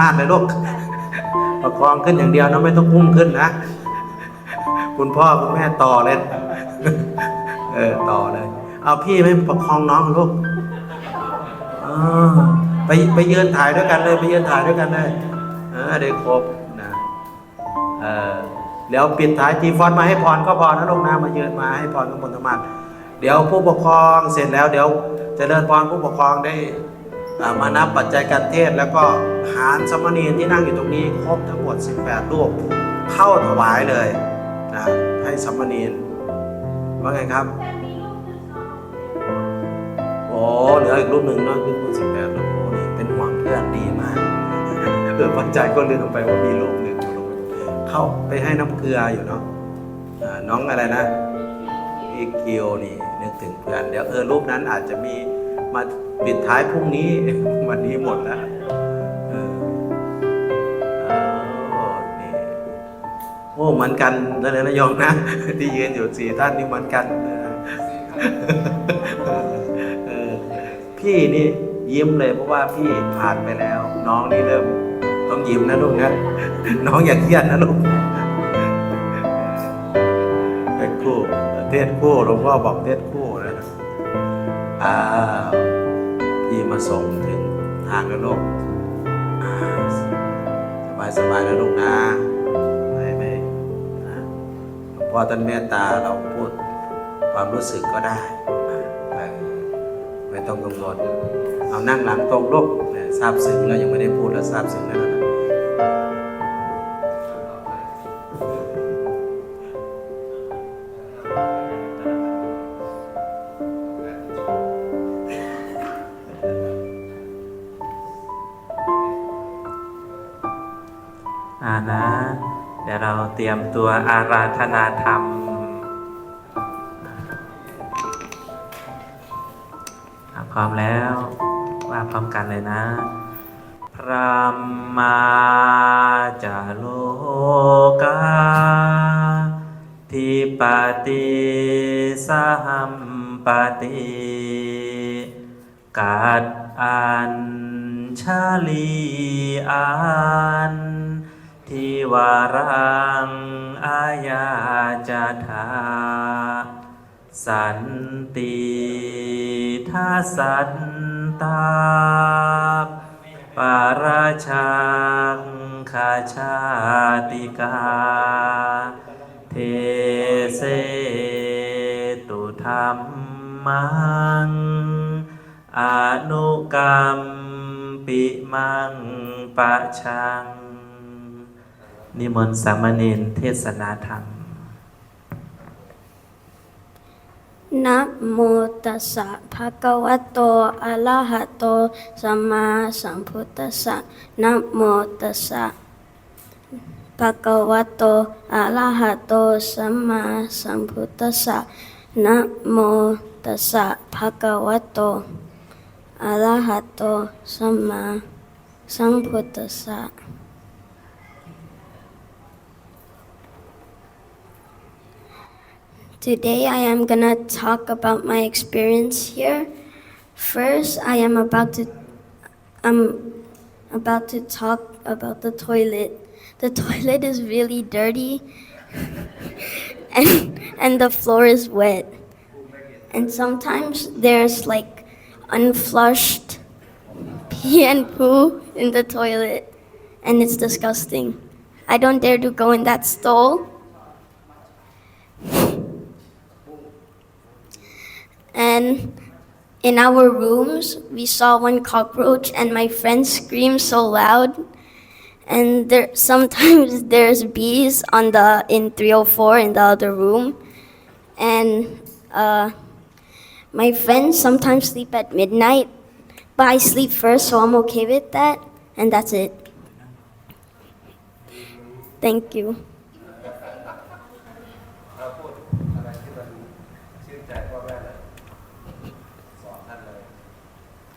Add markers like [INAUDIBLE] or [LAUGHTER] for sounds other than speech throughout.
มากเลยลูกประคองขึ้นอย่างเดียวนะไม่ต้องพุ่งขึ้นนะ คุณพ่อคุณแม่ต่อเลย เออต่อเลย เอาพี่ไม่ประคองน้องลูกอไปไปยืนถ่ายด้วยกันเลย ไปยืนถ่ายด้วยกันเลยเออได้ครบนะเออเดี๋ยวปิดท้ายจีฟอนมาให้พรก็พอนะลูกนะมายืนมาให้พรกับมนธรรมะเดี๋ยวผู้ปกครองเสร็จแล้ว เดี๋ยวจะเดินพรผู้ปกครองได้ มานับปัจจัยการเทศแล้วก็หารสมณีที่นั่งอยู่ตรงนี้ครบทั้งหมด 18 รูปเข้าถวายเลยนะให้สมณีว่าไงครับ โอ้เหลืออีกรูปหนึ่งเนาะคือรูป18รูปโอ้นี่เป็นห่วงเพื่อนดีมากเออปัจจัยก็ลืมไปว่ามีรูปหนึ่งอยู่รูปเข้าไปให้น้ำเกลืออยู่เนาะน้องอะไรนะอีคิวนี่นึกถึงเพื่อนเดี๋ยวเออรูปนั้นอาจจะมี มาปิดท้ายพรุ่งนี้ วันนี้หมดแล้วเออเอานี่โอ้เหมือนกันเลยนะโยมนะ ที่ยืนอยู่สี่ท่านนี่เหมือนกันพี่นี่ยิ้มเลยเพราะว่าพี่ผ่านไปแล้ว น้องนี่เริ่มต้องยิ้มนะลูกนะน้องอย่าเครียดนะลูกเทศคู่เทศคู่หลวงพ่อบอกเทศคู่นะ อ้าวพี่มาส่งถึงทางแล้วลูกอ่าสบายสบายแล้วลูกนะไม่ไม่นะหลวงพ่อท่านเมตตาเราพูดความรู้สึกก็ได้อ่าเออไม่ต้องกังวลเอานั่งหลังตรงลูกเนี่ยทราบซึ้งแล้วยังไม่ได้พูดแล้วทราบซึ้งแล้วนะ อ่านะ เดี๋ยวเราเตรียมตัวอาราธนาธรรม พร้อมแล้วว่าพร้อมกันเลยนะ พระมาจาโลกาทิปติสหัมปติกัดอัญชาลีอัน ทิวารังอาญาจาธาสันติทัสสันตาปาราชังคาชาติกา เทเสตุธรรมมังอนุกรรมปิมังปะชัง นิมนต์สามเณรเทศนาธรรมนะโมตัสสะภะคะวะโตอะระหะโตสัมมาสัมพุทธัสสะนะโมตัสสะภะคะวะโตอะระหะโตสัมมาสัมพุทธัสสะนะโมตัสสะภะคะวะโตอะระหะโตสัมมาสัมพุทธัสสะ Today I am gonna talk about my experience here. First, I am about to I'm about to talk about the toilet. The toilet is really dirty [LAUGHS] and and the floor is wet. And sometimes there's like unflushed pee and poo in the toilet and it's disgusting. I don't dare to go in that stall. And in our rooms, we saw one cockroach, and my friend screamed so loud. And there [LAUGHS] sometimes there's bees on the in 304 in the other room, and uh, my friends sometimes sleep at midnight, but I sleep first, so I'm okay with that. And that's it. Thank you.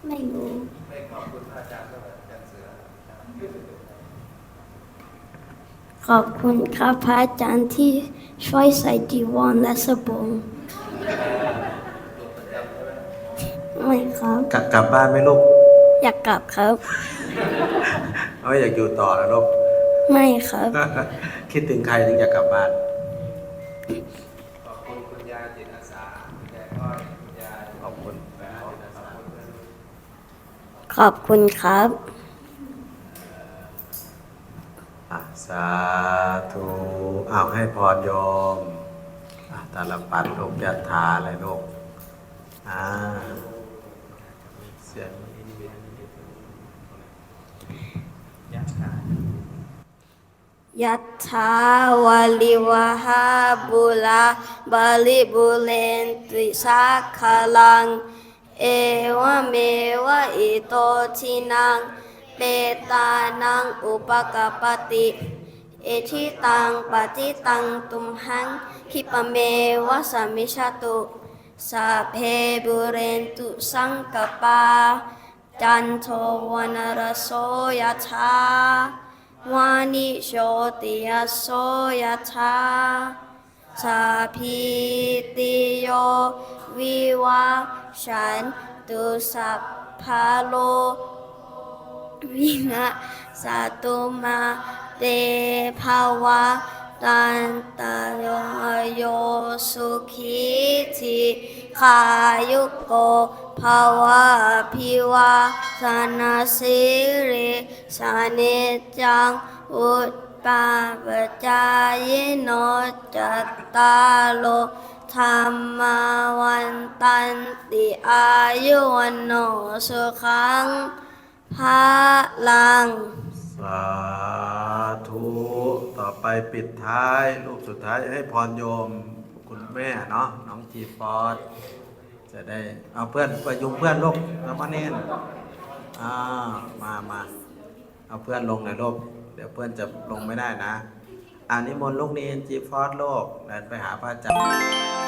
ไม่รู้ขอบคุณครับพระอาจารย์ที่ช่วยใส่จีวรและสบงไม่ครับ กลับกลับบ้านไหมลูก อยากกลับครับ เอเอาไม่อยากอยู่ต่อแล้วลูก ไม่ครับ คิดถึงใครถึงจะกลับบ้าน ขอบคุณครับอะสาธุอ้าวให้พรโยมอะตาลปัดลูกยะถาอะไรลูกอ่าเสียงยัตถาวาลิวะหาบุลาบาลิบุเลนติสาคาลัง เอวะเมวะอิโตทินัง เปตานังอุปกปปติ เอทิตังปฏิตังตุมหังคิปเมวะสมมิชาตุสัพเพบุเรนตุสังกปา จันโทวนรโสยถาวานิโชติยโสยถา สัพพิติโย วิวาชันตุสัพพะโล วินะสตุมาเตภาวะตันตโยโยสุขีทีขายุโกภาวะพิวาสนาสิริสานิจังอุต ปาปจายโนจัตตาโลธรรมาวันตันติอายุวันโนสุขังพระลัง สาธุ ต่อไปปิดท้าย รูปสุดท้ายให้พรโยมคุณแม่เนาะน้องจีฟอสจะได้เอาเพื่อนไปยุงเพื่อนลูกแล้วมาเน้นอ่ามามาเอาเพื่อนลงหน่อยลูก เดี๋ยวเพื่อนจะลงไม่ได้นะอ่านิมนต์ลูกนี้จีฟอสโลกเดินไปหาพระอาจารย์